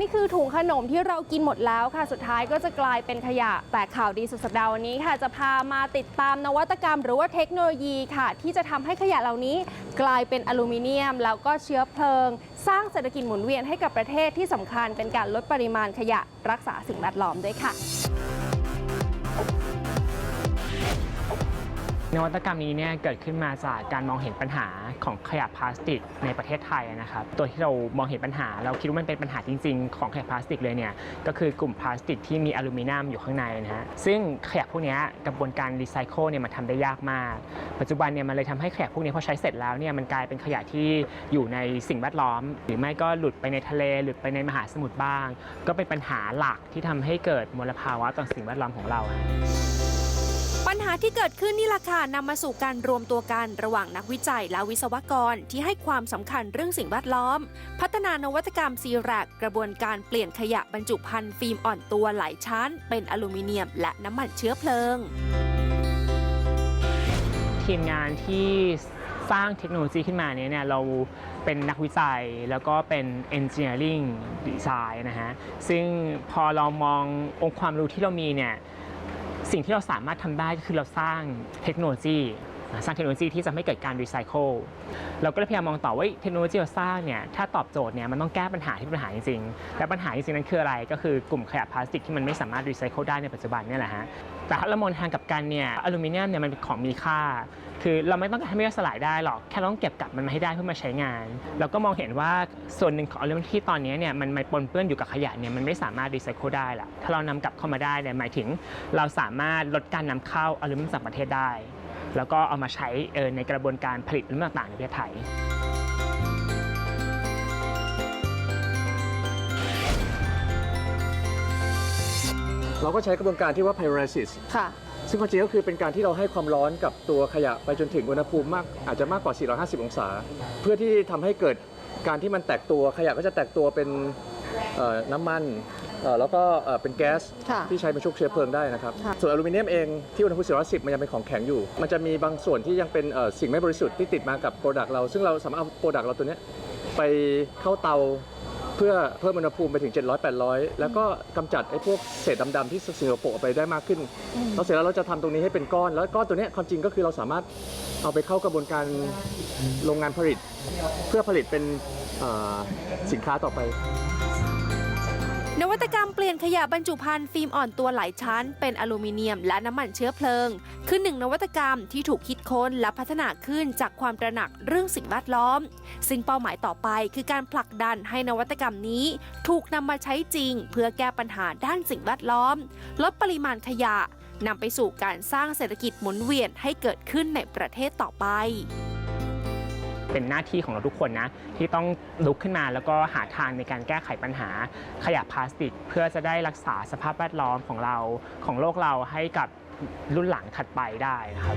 นี่คือถุงขนมที่เรากินหมดแล้วค่ะ สุดท้ายก็จะกลายเป็นขยะ แต่ข่าวดีสุดสัปดาห์วันนี้ค่ะ จะพามาติดตามนวัตกรรม หรือว่าเทคโนโลยีค่ะ ที่จะทำให้ขยะเหล่านี้กลายเป็นอลูมิเนียม แล้วก็เชื้อเพลิง สร้างเศรษฐกิจหมุนเวียนให้กับประเทศที่สำคัญเป็นการลดปริมาณขยะรักษาสิ่งแวดล้อมด้วยค่ะ นวัตกรรมนี้เนี่ยเกิดขึ้นมาจากการมองเห็นปัญหาของขยะพลาสติกในประเทศไทยนะครับ ตัวที่เรามองเห็นปัญหา เราคิดว่ามันเป็นปัญหาจริง ๆ ของขยะพลาสติกเลยเนี่ยก็คือกลุ่มพลาสติกที่มีอลูมิเนียมอยู่ข้างในนะฮะซึ่งขยะพวกนี้กระบวนการรีไซเคิลเนี่ยมันทำได้ยากมาก ปัจจุบันเนี่ยมันเลยทำให้ขยะพวกนี้พอใช้เสร็จแล้วเนี่ยมันกลายเป็นขยะที่อยู่ในสิ่งแวดล้อม หรือไม่ก็หลุดไปในทะเลหลุดไปในมหาสมุทรบ้าง ก็เป็นปัญหาหลักที่ทำให้เกิดมลภาวะต่อสิ่งแวดล้อมของเรา ปัญหาที่เกิดขึ้นนี่ล่ะค่ะนำมาสู่การรวมตัวกันระหว่างนักวิจัยและวิศวกรที่ให้ความสำคัญเรื่องสิ่งแวดล้อม พัฒนานวัตกรรมซีแรกกระบวนการเปลี่ยนขยะบรรจุภัณฑ์ฟิล์มอ่อนตัวหลายชั้น เป็นอลูมิเนียมและน้ำมันเชื้อเพลิง ทีมงานที่สร้างเทคโนโลยีขึ้นมาเนี้เนี่ยเราเป็นนักวิจัยแล้วก็เป็น engineering design นะฮะ ซึ่งพอเรามององค์ความรู้ที่เรามีเนี่ย สิ่งที่เราสามารถทำได้ก็คือเราสร้างเทคโนโลยี สร้างเทคโนโลยีที่จะไม่เกิดการรีไซเคิลเราก็เลยพยายามมองต่อว่าเทคโนโลยีเราสร้างเนี่ยถ้าตอบโจทย์เนี่ยมันต้องแก้ปัญหาที่ปัญหาจริงๆและปัญหาจริงๆนั้นคืออะไร ก็คือกลุ่มขยะพลาสติกที่มันไม่สามารถรีไซเคิลได้ในปัจจุบันนี่แหละฮะแต่ถ้าเรามองทางกับกันเนี่ยอลูมิเนียมเนี่ยมันเป็นของมีค่า คือเราไม่ต้องการให้มันสลายได้หรอกแค่ต้องเก็บกลับมันมาให้ได้เพื่อมาใช้งาน เราก็มองเห็นว่าส่วนหนึ่งของอลูมิเนียมที่ตอนนี้เนี่ยมันมันปนเปื้อนอยู่กับขยะเนี่ยมันไม่สามารถรีไซเคิลได้ละถ้าเรานำกลับเข้ามาได้เนี่ยหมายถึง เราสามารถลดการนำเข้าอลูมิเนียมจากประเทศได้ แล้วก็เอามาใช้เอ่อในกระบวนการผลิตอลูมิเนียมต่างๆในประเทศไทยเราก็ใช้กระบวนการที่ว่า pyrolysis ค่ะ ซึ่งความจริงก็คือเป็นการที่เราให้ความร้อนกับตัวขยะไปจนถึงอุณหภูมิมากอาจจะมากกว่า 450 องศา เพื่อที่ทำให้เกิดการที่มันแตกตัวขยะก็จะแตกตัวเป็นเอ่อน้ำมัน เอ่อแล้วก็เอ่อเป็นแก๊สค่ะที่ใช้เป็นชุกเชื้อเพลิงได้นะครับ ค่ะ ส่วนอลูมิเนียมเองที่อุณหภูมิ410 มันยังเป็นของแข็งอยู่ มันจะมีบางส่วนที่ยังเป็นเอ่อสิ่งไม่บริสุทธิ์ที่ติดมากับโปรดักต์เรา ซึ่งเราสามารถเอาโปรดักต์เราตัวเนี้ยไปเข้าเตาเพื่อเพิ่มอุณหภูมิไปถึง 700 800 แล้วก็กำจัดไอ้พวกเศษดำๆที่สิ่งสกปรกออกไปได้มากขึ้น แล้วเสร็จแล้วเราจะทำตรงนี้ให้เป็นก้อน แล้วก้อนตัวเนี้ยความจริงก็คือเราสามารถเอาไปเข้ากระบวนการโรงงานผลิต เพื่อผลิตเป็นเอ่อสินค้าต่อไป นวัตกรรมเปลี่ยนขยะบรรจุภัณฑ์ฟิล์มอ่อนตัวหลายชั้น เป็นอลูมิเนียมและน้ำมันเชื้อเพลิง คือหนึ่งนวัตกรรมที่ถูกคิดค้นและพัฒนาขึ้นจากความตระหนักเรื่องสิ่งแวดล้อม ซึ่งเป้าหมายต่อไปคือการผลักดันให้นวัตกรรมนี้ ถูกนำมาใช้จริง เพื่อแก้ปัญหาด้านสิ่งแวดล้อม ลดปริมาณขยะนำไปสู่การสร้างเศรษฐกิจหมุนเวียนให้เกิดขึ้นในประเทศต่อไป เป็นหน้าที่ของเราทุกคนนะ ที่ต้องลุกขึ้นมาแล้วก็หาทางในการแก้ไขปัญหาขยะพลาสติก เพื่อจะได้รักษาสภาพแวดล้อมของเราของโลกเราให้กับรุ่นหลังถัดไปได้นะครับ